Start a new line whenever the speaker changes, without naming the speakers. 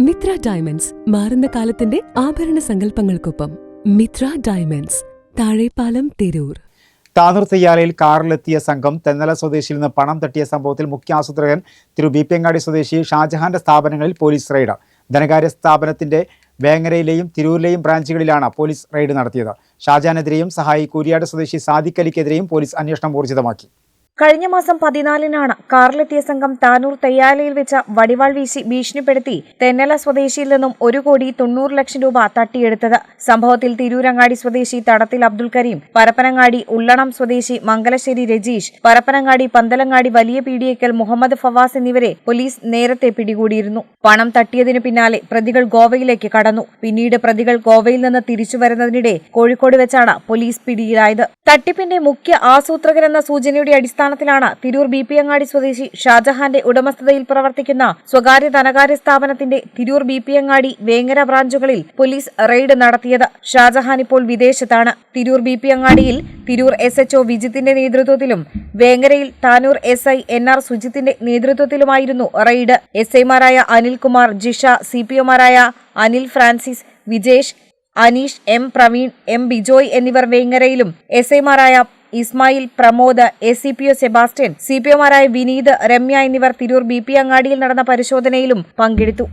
Mitra diamonds മാറുന്ന കാലത്തിന്റെ ആഭരണ സങ്കല്പങ്ങൾക്കൊപ്പം മിത്ര ഡയമണ്ട്സ് താഴെപ്പാലം തിരൂർ.
താനൂർ തെയ്യാലയിൽ കാറിലെത്തിയ സംഘം തെന്നല സ്വദേശിയിൽ നിന്ന് പണം തട്ടിയ സംഭവത്തിൽ മുഖ്യ ആസൂത്രകൻ തിരു ബിപ്പിയങ്ങാടി സ്വദേശി ഷാജഹാന്റെ സ്ഥാപനങ്ങളിൽ പോലീസ് റെയ്ഡ്. ധനകാര്യ സ്ഥാപനത്തിന്റെ വേങ്ങരയിലെയും തിരൂരിലെയും ബ്രാഞ്ചുകളിലാണ് പോലീസ് റെയ്ഡ് നടത്തിയത്. ഷാജഹാനെതിരെയും സഹായി കൂരിയാട് സ്വദേശി സാദിഖ് അലിക്കെതിരെയും പോലീസ് അന്വേഷണം ഊർജിതമാക്കി.
കഴിഞ്ഞ മാസം പതിനാലിനാണ് കാറിലെത്തിയ സംഘം താനൂർ തെയ്യാലയിൽ വെച്ച വടിവാൾ വീശി ഭീഷണിപ്പെടുത്തി തെന്നല സ്വദേശിയിൽ നിന്നും ഒരു കോടി തൊണ്ണൂറ് ലക്ഷം രൂപ തട്ടിയെടുത്തത്. സംഭവത്തിൽ തിരൂരങ്ങാടി സ്വദേശി തടത്തിൽ അബ്ദുൾ കരീം പരപ്പനങ്ങാടി ഉള്ളണം സ്വദേശി മംഗലശ്ശേരി രജീഷ് പരപ്പനങ്ങാടി പന്തലങ്ങാടി വലിയ പീഡിയേക്കൽ മുഹമ്മദ് ഫവാസ് എന്നിവരെ പോലീസ് നേരത്തെ പിടികൂടിയിരുന്നു. പണം തട്ടിയതിനു പിന്നാലെ പ്രതികൾ ഗോവയിലേക്ക് കടന്നു. പിന്നീട് പ്രതികൾ ഗോവയിൽ നിന്ന് തിരിച്ചു വരുന്നതിനിടെ കോഴിക്കോട് വെച്ചാണ് പോലീസ് പിടിയിലായത്. തട്ടിപ്പിന്റെ മുഖ്യ ആസൂത്രകരെന്ന സൂചനയുടെ അടിസ്ഥാനത്തിലാണ് തിരൂർ ബി പി അങ്ങാടി സ്വദേശി ഷാജഹാന്റെ ഉടമസ്ഥതയിൽ പ്രവർത്തിക്കുന്ന സ്വകാര്യ ധനകാര്യ സ്ഥാപനത്തിന്റെ തിരൂർ ബി പി അങ്ങാടി വേങ്ങര ബ്രാഞ്ചുകളിൽ പോലീസ് റെയ്ഡ് നടത്തിയത് ഷാജഹാൻ ഇപ്പോൾ വിദേശത്താണ്. തിരൂർ ബി പി അങ്ങാടിയിൽ തിരൂർ എസ് എച്ച്ഒ വിജിത്തിന്റെ നേതൃത്വത്തിലും വേങ്ങരയിൽ Tanur S I N R സുജിത്തിന്റെ നേതൃത്വത്തിലുമായിരുന്നു റെയ്ഡ്. എസ് ഐമാരായ അനിൽകുമാർ ജിഷ സി പി ഒമാരായ Anil Francis Vijesh Aneesh M Praveen M Bijoy എന്നിവർ വേങ്ങരയിലും എസ് ഐമാരായ Ismail Pramod S C P O Sebastian C P ഒമാരായ Vineeth Ramya എന്നിവർ തിരൂർ ബി പി അങ്ങാടിയിൽ നടന്ന പരിശോധനയിലും പങ്കെടുത്തു.